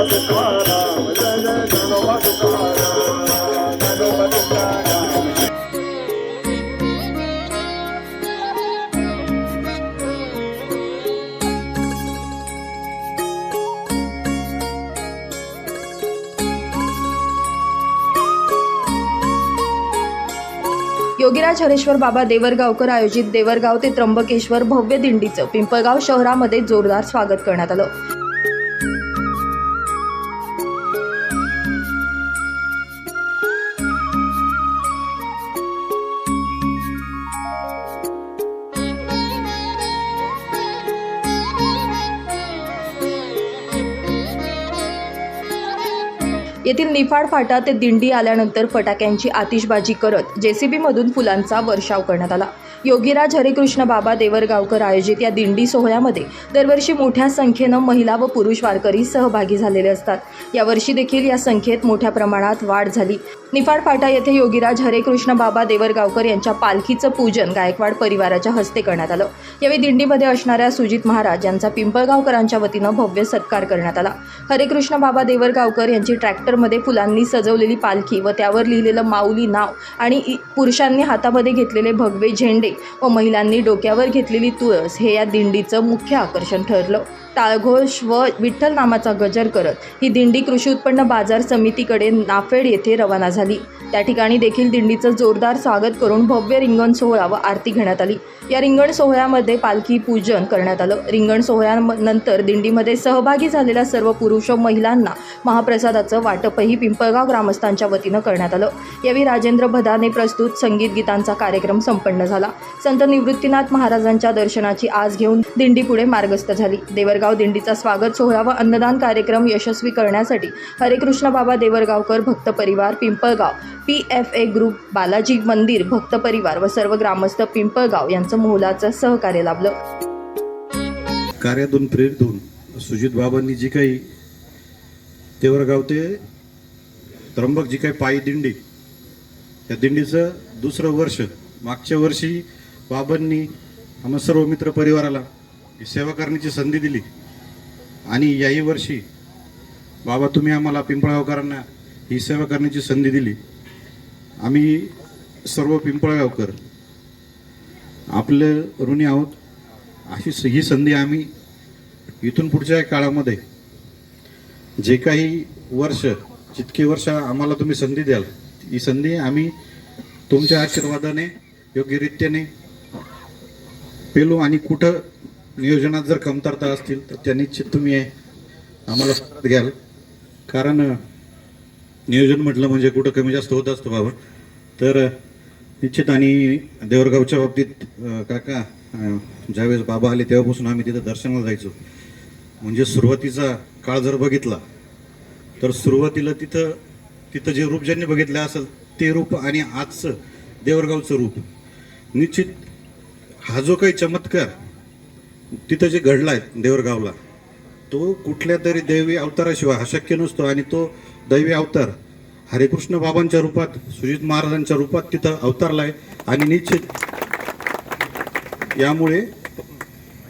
योगीराज हरेश्वर बाबा देवरगावकर आयोजित देवरगाव ते त्र्यंबकेश्वर भव्य दिंडीचं पिंपळगाव शहरामध्ये जोरदार स्वागत करण्यात आलं. येथील निफाड फाटा ते दिंडी आल्यानंतर फटाक्यांची आतिषबाजी करत जेसीबीमधून फुलांचा वर्षाव करण्यात आला. योगीराज हरिकृष्ण बाबा देवरगावकर आयोजित या दिंडी सोहळ्यामध्ये दरवर्षी मोठ्या संख्येनं महिला व पुरुष वारकरी सहभागी झालेले असतात. यावर्षी देखील या संख्येत मोठ्या प्रमाणात वाढ झाली. निफाड फाटा येथे योगीराज हरेकृष्ण बाबा देवरगावकर यांच्या पालखीचं पूजन गायकवाड परिवाराच्या हस्ते करण्यात आलं. यावेळी दिंडीमध्ये असणाऱ्या सुजित महाराज यांचा पिंपळगावकरांच्या वतीनं भव्य सत्कार करण्यात आला. हरेकृष्ण बाबा देवरगावकर यांची ट्रॅक्टरमध्ये फुलांनी सजवलेली पालखी व त्यावर लिहिलेलं माऊली नाव आणि इ- पुरुषांनी हातामध्ये घेतलेले भगवे झेंडे व महिलांनी डोक्यावर घेतलेली तुळस हे या दिंडीचं मुख्य आकर्षण ठरलं. टाळघोष व विठ्ठल नामाचा गजर करत ही दिंडी कृषी उत्पन्न बाजार समितीकडे नाफेड येथे रवाना झाली. त्या ठिकाणी देखील दिंडीचं जोरदार स्वागत करून भव्य रिंगण सोहळा व आरती घेण्यात आली. या रिंगण सोहळ्यामध्ये पालखी पूजन करण्यात आलं. रिंगण सोहळ्यानंतर दिंडीमध्ये सहभागी झालेल्या सर्व पुरुष व महिलांना महाप्रसादाचं वाटपही पिंपळगाव ग्रामस्थांच्या वतीनं करण्यात आलं. यावेळी राजेंद्र भदाने प्रस्तुत संगीत गीतांचा कार्यक्रम संपन्न झाला. संत निवृत्तीनाथ महाराजांच्या दर्शनाची आज घेऊन दिंडी पुढे मार्गस्थ झाली. देवरगाव दिंडीचा स्वागत सोहळा व अन्नदान कार्यक्रम यशस्वी करण्यासाठी हरेकृष्ण बाबा देवरगावकर भक्त परिवार Pimpalgaon P F A group Balaji मंदिर भक्त परिवार व सर्व ग्रामस्थ पिंपळगाव यांचं मोलाचं सहकार्य लाभलं. कार्यातून प्रेरित होऊन सुजित बाबांनी जी काही तेवरगाव ते त्र्यंबक जी काही पायी दिंडी त्या दिंडीचं दुसरं वर्ष मागच्या वर्षी बाबांनी आम्हा सर्व मित्र परिवाराला ही सेवा करण्याची संधी दिली. आणि याही वर्षी बाबा तुम्ही आम्हाला पिंपळगावकरांना ही सेवा करण्याची संधी दिली. आम्ही सर्व पिंपळगावकर आपलं ऋणी आहोत. अशी स- ही संधी आम्ही इथून पुढच्या काळामध्ये जे काही वर्ष जितके वर्ष आम्हाला तुम्ही संधी द्याल ही संधी आम्ही तुमच्या आशीर्वादाने योग्यरित्याने पेलो आणि कुठं नियोजनात जर कमतरता असतील तर त्या निश्चित तुम्ही आम्हाला घ्याल. कारण नियोजन म्हटलं म्हणजे कुठं कमी जास्त होत असतं बाबा. तर निश्चित आणि देवरगावच्या बाबतीत काका ज्यावेळेस बाबा आले तेव्हापासून आम्ही तिथं दर्शनाला जायचो. म्हणजे सुरुवातीचा काळ जर बघितला तर सुरुवातीला तिथं तिथं जे रूप ज्यांनी बघितलं असेल ते रूप आणि आजचं देवरगावचं रूप. निश्चित हा जो काही चमत्कार तिथं जे घडलाय देवरगावला तो कुठल्या तरी दैवी अवताराशिवाय हा शक्य नसतो आणि तो दैवी अवतार हरेकृष्ण बाबांच्या रूपात सुजित महाराजांच्या रूपात तिथं अवतारलाय आणि निश्चित यामुळे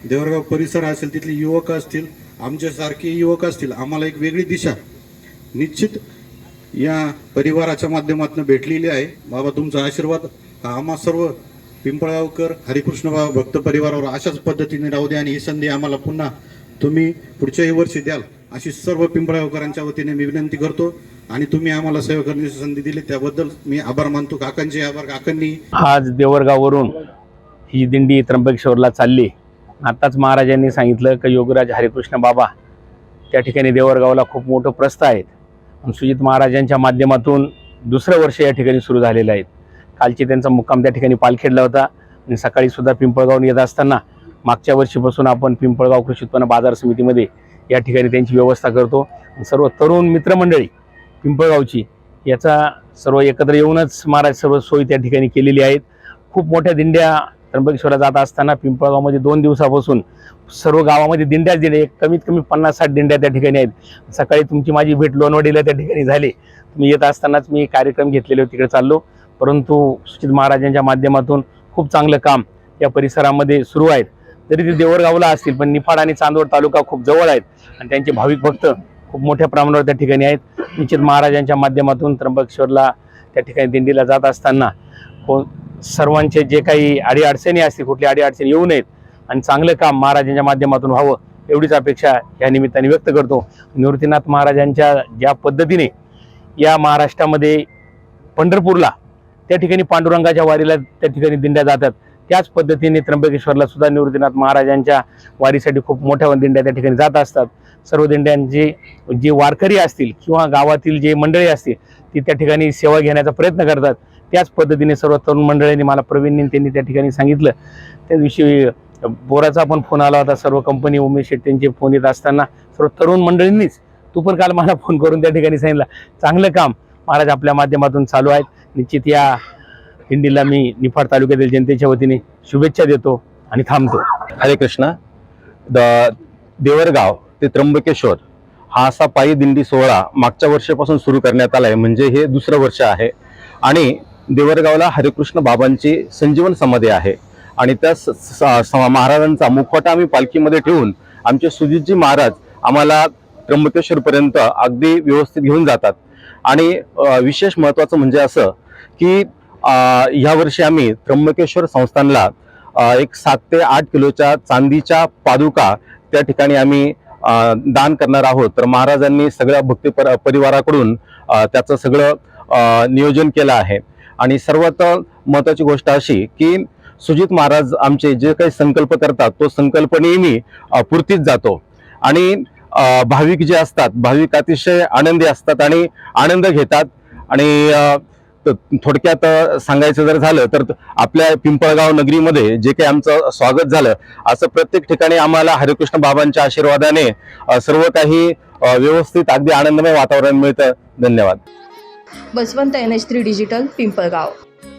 देवरगाव परिसर असेल तिथले युवक असतील आमच्यासारखे युवक असतील आम्हाला एक वेगळी दिशा निश्चित या परिवाराच्या माध्यमातून भेटलेली आहे. बाबा तुमचा आशीर्वाद हा आम्हा सर्व पिंपळगावकर हरिकृष्ण बाबा भक्त परिवारावर अशाच पद्धतीने राहू द्या आणि ही संधी आम्हाला पुन्हा तुम्ही पुढच्याही वर्षी द्याल. अशी सर्व पिंपळगावकरांच्या वतीने मी विनंती करतो आणि तुम्ही आम्हाला सेवा करण्याची संधी दिली. त्याबद्दल मी आभार मानतो. काकांचे आभार. काकांनी आज देवरगाववरून ही दिंडी त्र्यंबकेश्वरला चालली. आत्ताच महाराजांनी सांगितलं की योगराज हरिकृष्ण बाबा त्या ठिकाणी देवरगावला खूप मोठं प्रस्थ आहेत. आणि सुजित महाराजांच्या माध्यमातून दुसरं वर्ष या ठिकाणी सुरू झालेलं आहे. कालची त्यांचा मुक्काम त्या ठिकाणी पालखेडला होता. आणि सकाळी सुद्धा पिंपळगावून येत असताना मागच्या वर्षीपासून आपण पिंपळगाव कृषी उत्पन्न बाजार समितीमध्ये या ठिकाणी त्यांची व्यवस्था करतो. सर्व तरुण मित्रमंडळी पिंपळगावची याचा सर्व एकत्र येऊनच महाराज सर्व सोयी त्या ठिकाणी केलेली आहेत. खूप मोठ्या दिंड्या त्र्यंबकेश्वरला जात असताना पिंपळगावमध्ये दोन दिवसापासून सर्व गावामध्ये दिंड्याच दिल्या. कमीत कमी पन्नास साठ दिंड्या त्या ठिकाणी आहेत. सकाळी तुमची माझी भेट लोणवडीला त्या ठिकाणी झाली. तुम्ही येत असतानाच मी कार्यक्रम घेतलेले तिकडे चाललो. परंतु सुचित महाराजांच्या माध्यमातून खूप चांगलं काम या परिसरामध्ये सुरू आहेत. तरी ते देवरगावला असतील पण निफाड आणि चांदवड तालुका खूप जवळ आहेत आणि त्यांचे भाविक भक्त खूप मोठ्या प्रमाणावर त्या ठिकाणी आहेत. निश्चित महाराजांच्या माध्यमातून त्र्यंबकेश्वरला त्या ठिकाणी दिंडीला जात असताना को सर्वांचे जे काही अडीअडचणी असतील कुठली अडीअडचणी येऊ नयेत आणि चांगलं काम महाराजांच्या माध्यमातून व्हावं एवढीच अपेक्षा या निमित्ताने व्यक्त करतो. निवृत्तीनाथ महाराजांच्या ज्या पद्धतीने या महाराष्ट्रामध्ये पंढरपूरला त्या ठिकाणी पांडुरंगाच्या वारीला त्या ठिकाणी दिंड्या जातात त्याच पद्धतीने त्र्यंबकेश्वरला सुद्धा निवृत्तीनाथ महाराजांच्या वारीसाठी खूप मोठ्या दिंड्या त्या ठिकाणी जात असतात. सर्व दिंड्यांचे जे वारकरी असतील किंवा गावातील जे मंडळी असतील ती त्या ठिकाणी सेवा घेण्याचा प्रयत्न करतात. त्याच पद्धतीने सर्व तरुण मंडळींनी मला प्रवीणने त्यांनी त्या ठिकाणी सांगितलं. त्या दिवशी बोराचा पण फोन आला होता. सर्व कंपनी उमेश शेट्टींचे फोन येत असताना सर्व तरुण मंडळींनीच तू पण काल मला फोन करून त्या ठिकाणी सांगितलं. चांगलं काम महाराज आपल्या माध्यमातून चालू आहेत. निश्चित या दिंडीला मी निफाड तालुक्यातील जनतेच्या वतीने शुभेच्छा देतो आणि थांबतो. हरे कृष्ण. द देवरगाव ते त्र्यंबकेश्वर हा असा पायी दिंडी सोहळा मागच्या वर्षापासून सुरू करण्यात आला आहे म्हणजे हे दुसरं वर्ष आहे. आणि देवरगावला हरिकृष्ण बाबांची संजीवन समाधी आहे. आणि त्या स- स- स- महाराजांचा मुखवटा आम्ही पालखीमध्ये ठेवून आमचे सुजितजी महाराज आम्हाला त्र्यंबकेश्वरपर्यंत अगदी व्यवस्थित घेऊन जातात. आणि विशेष महत्त्वाचं म्हणजे असं की यावर्षी आम्ही त्र्यंबकेश्वर संस्थानला एक सात ते आठ किलोच्या चांदीच्या पादुका त्या ठिकाणी आम्ही दान करणार आहोत. तर महाराजांनी सगळ्या भक्ती पर- परिवाराकडून त्याचं सगळं नियोजन केलं आहे. आणि सर्वात महत्वाची गोष्ट अशी की सुजित महाराज आमचे जे काही संकल्प करतात तो संकल्प नेहमी पूर्तीच जातो. आणि भाविक जे असतात भाविक अतिशय आनंदी असतात आणि आनंद घेतात. आणि थोडक्यात सांगायचं जर झालं तर आपल्या पिंपळगाव नगरीमध्ये जे काही आमचं स्वागत झालं असं प्रत्येक ठिकाणी आम्हाला हरिकृष्ण बाबांच्या आशीर्वादाने सर्व काही व्यवस्थित अगदी आनंदमय वातावरण मिळतं. धन्यवाद. Baswant N H three digital Pimpalgaon.